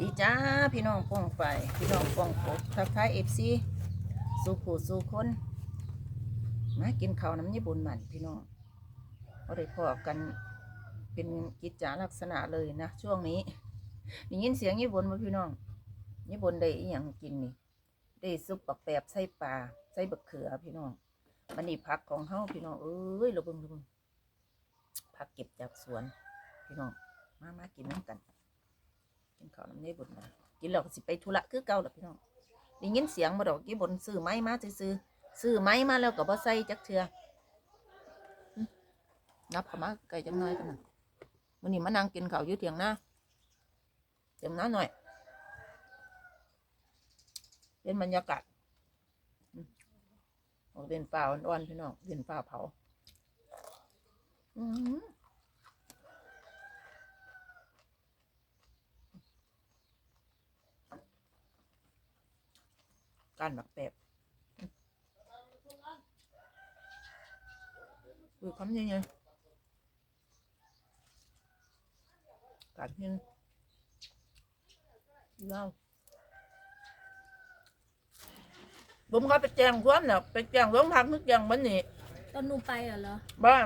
ดีจ้าพี่น้องป้องไป พี่น้องป้องปกทักทายเอฟซีสู่ผู้สู่คนมากินข้าวน้ำญี่ปุ่นมันพี่น้องเราได้พอกันเป็นกิจจาลักษณะเลยนะช่วงนี้ได้ยินเสียงญี่ปุ่นมาพี่น้องญี่ปุ่นได้อย่างกินนี่ได้ซุปบักแปบใส่ปลาใส่บักเขือพี่น้องมันนี่ผักของเฮาพี่น้องเอ้ยเราเบิ่งเราเบิ่งผักเก็บจากสวน พี่น้องมามากินน้ำกัน กินข้าวน้ำนี้บนมากินแล้วก็สิไปธุระคือเก่าล่ะพี่น้องได้ยินเสียงมาดอกกี่บนซื้อไม้มาซื้อซื้อไม้มาแล้วก็บ่ใส่จักเทือนับเข้ามาไกลจังน้อยกันนะมื้อนี้มานั่งกินข้าวอยู่เถียงนาเถียงนาหน่อยเป็นบรรยากาศออกเดินฟ้าอ่อนๆพี่น้องเดินฟ้าเผา อืม การหมักแบบคือคำยังไงการเห็นเล่าผมก็ไปแจ้งความเนี่ยไปแจ้งโรงพักนึกยังวันนี้ตอนหนูไปอะเหรอบ้าน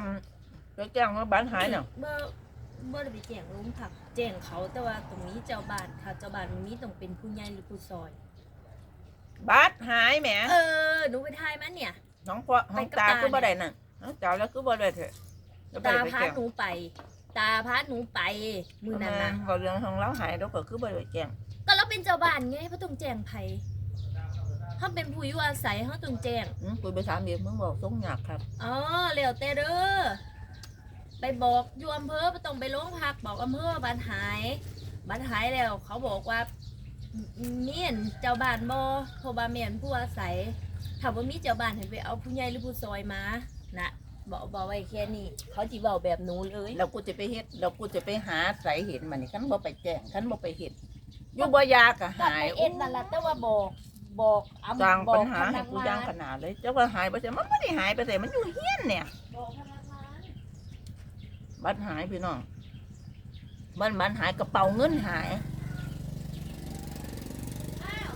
ไปแจ้งว่าบ้านหายเนี่ยเมื่อเมื่อได้ไปแจ้งลุงผักแจ้งเขาแต่ว่าตรงนี้เจ้าบ้านค่ะเจ้าบ้านมันมีต้องเป็นผู้ใหญ่หรือผู้ซอย บ้านหายแหมเออหนูไปทายมันเนี่ย น้องพ่อน้องตาไปกับตาคือบ่ได้น่ะน้องตาแล้วคือบ่ได้เถอะแล้วบ่ตาได้ไปพาแจ้งหนูไป ตาพาหนูไป มือนั้นนะเราเรื่องของเราหายแล้วก็คือบ่ได้ไปแจ้งก็เราเป็นเจ้าบ้านไงเพราะต้องแจ้งไผถ้าเป็นผู้อยู่อาศัยเขาต้องแจ้งอืมคุยไปถามเดียวมึงบอกสงยากครับอ๋อเร็วแต่เด้อไปบอกอยู่อำเภอไม่ต้องไปโรงพักบอกอำเภอบ้านหายบ้านหายแล้ว เขาบอกว่า เมียนเจ้าบ้านบ่เพราะว่าเมียนผู้อาศัยถ้าว่ามีเจ้าบ้านให้ไปเอาผู้ใหญ่หรือผู้ซอยมานะบอกบอกไว้แค่นี้เขาจีบอกแบบหนูเลยแล้วกูจะไปเฮ็ดแล้วกูจะไปหาสาเหตุมันนี่คันบ่ไปแจ้งคันบ่ไปเฮ็ดอยู่บ่ยากก็ก็หายไปเอ็ดนั่นแหละแต่ว่าบอกบอกอำสร้างบอปักญหาให้กูย่างขนาดเลยเจ้าว่าหายไปแต่มันไม่ได้หายไปแต่มันอยู่เฮียนเนี่ย บอกพนักงานบัตรหายพี่น้องมันมันหายกระเป๋าเงินหาย อ้าว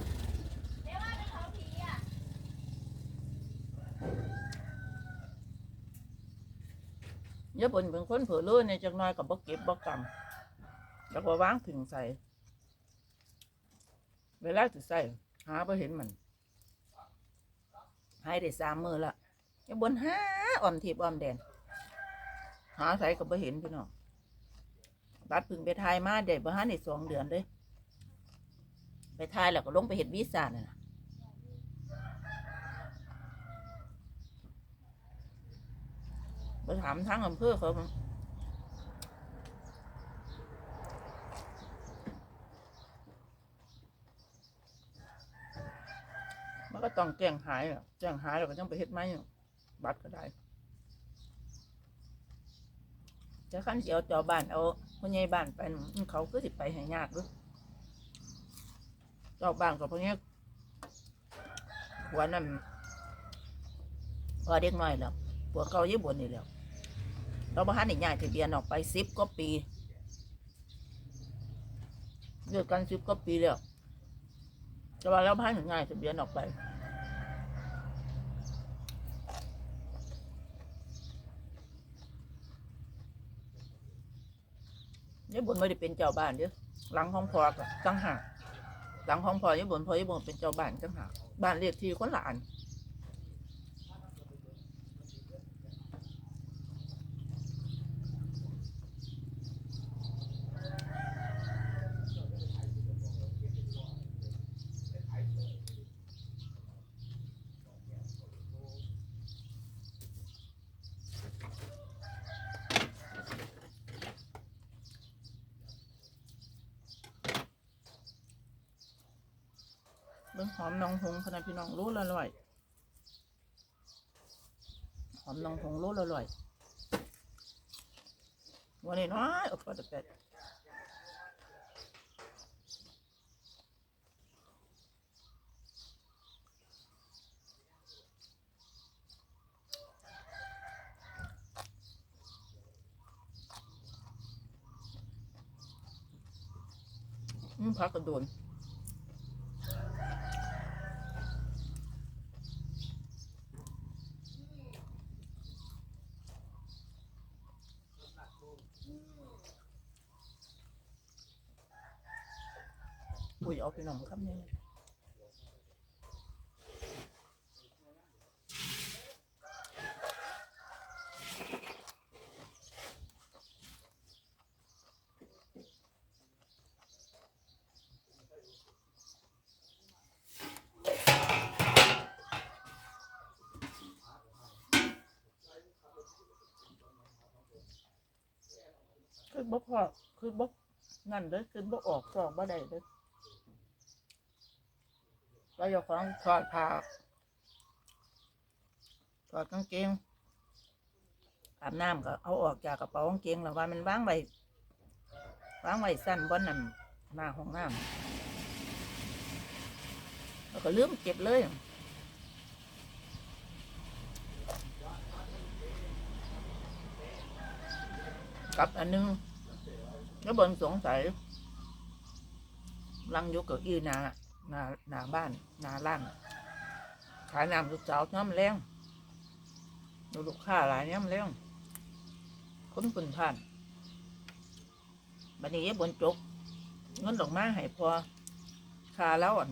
เดี๋ยวว่าเป็นเขาผีอะ ยะบนเป็นคนเผลอเลื่อนในจักหน้อยกับบ่เก็บบ่กำแล้วก็วางถึงใส่ เวลาจะใส่หาบ่เห็นมันหายได้สามมือละยะบนหาอ้อมทีบอ้อมแดน หาใส่ก็บ่เห็นพี่น้องบัดพึ่งไปทายมาได้บ่ฮันได้สองเดือนเลยไปทายแล้วก็ลงไปเฮ็ดวีซ่านั่นน่ะ ไปถามทางอำเภอเขามันก็ต้องแจ้งหายอะแจ้งหายแล้วก็ต้องไปเฮ็ดไหมบัตรก็ได้จะขั้นเจียวจอบ้านเอาพ่อใหญ่บ้านไปนั่นอืมเขาก็สิไปห้ยากเด้วยจ้าบ้านกับพ่อใหญ่หัวนั่นพอเด็กน้อยแล้ว ผัวเก่าญี่ปุ่นนี่แล้ว เราบ้านนี่ย้ายทะเบียนออกไปสิบกว่าปีเลิกกันสิบกว่าปีแล้วแต่ว่าเราบ้านถึงง่ายทะเบียนออกไปยายบุญไม่ได้เป็นเจ้าบ้านเด้อหลังห้องพอกับจังหากหลังห้องพอยายบุญพอยายบุญเป็นเจ้าบ้านจังหากบ้านเรียกที่คนละอัน เบิ่งหอมนองหงพนันพี่น้องรู้ละร่อย หอมนองหงรู้ละร่อยวันนี้น้อยออกไปแต่เป็ดพักกระโดน อุ้ยเอาไปหน่องครับเนี่ยคือบ่พอคือบ่นั่นเลยคือบ่ออกฟอกบ่ได้เลย เราจะของถอดผ้าถอดกางเกงอาบน้ำก็เอาออกจากกระเป๋ากางเกงแล้วว่ามันวางไว้วางไว้สั้นบนนั่นหน้าห้องน้ำแล้วก็ลืมเก็บเลยกับอันนึงแล้วบนสงสัยลังอยกเกับอีนา หนาหนาบ้านหนาล่างขายน้ำลูกสาวน้ำแรงดูลูกค้าหลายน้ำแรงคนปุ่นผ่านบันนี้บนจกเงินดอกไม้ให้พอคาแล้วอัน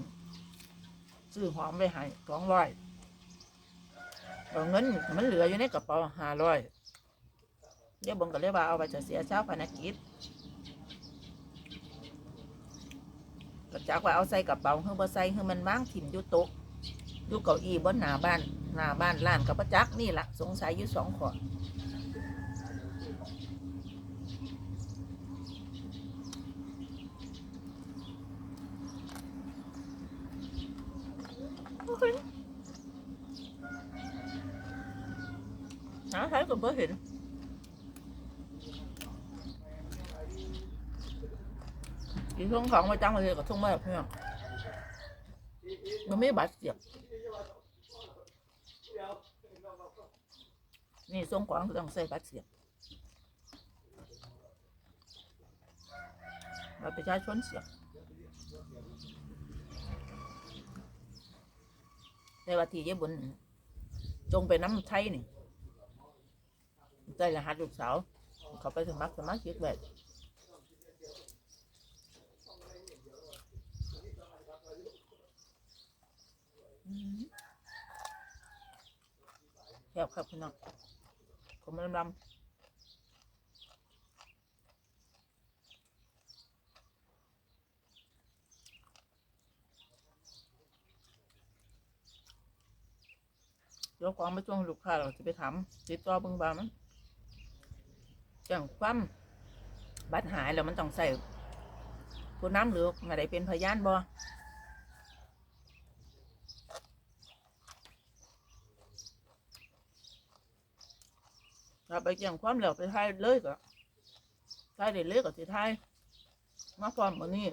ซื้อหอมไปให้สองร้อยเงินมันเหลืออยู่ในกระเป๋าห้าร้อยเดี๋ยวบงก็เลยว่าเอาไปจะเสียเช้าพนักกิจ ก็จักว่าเอาใส่กระเป๋าเฮือบ่ใส่เฮือมันวางถิ่มอยู่โต๊ะอยู่เก้าอี้บนหน้าบ้านหน้าบ้านร้านกับประจักนี่ล่ะสงสัยอยู่สองขอหาใครก็บ่เห็น กินช่วงของมาจังเลยกับช่วงมาแบบเนี้ยมันไม่บาดเจ็บนี่ส่งของต้องใส่บาดเจ็บเราประชาชนเสียบในวันที่เย็บบุญจงไปน้ำไทยนี่ใจรหัสลูกสาวเขาไปสมัครสมัครเยอะแบบ แซ่บครับพี่น้องผมลำลำเดี๋ยวของไปช่วงลูกค้าเราจะไปถามติดต่อเบิ่งบามันจังความบัตรหายแล้วมันต้องใส่ผู้น้ำหลืออะไรเป็นพยานบ่ ถ้าไปแจ้งความแล้วไปไทยเลยก็ไทยได้เลยก็สิไทยมาพร้อมกันนี้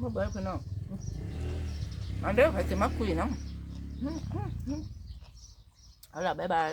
มาเบิดพี่น้องมาเด้อใครจะมาคุยน้ำเอาล่ะบ๊ายบาย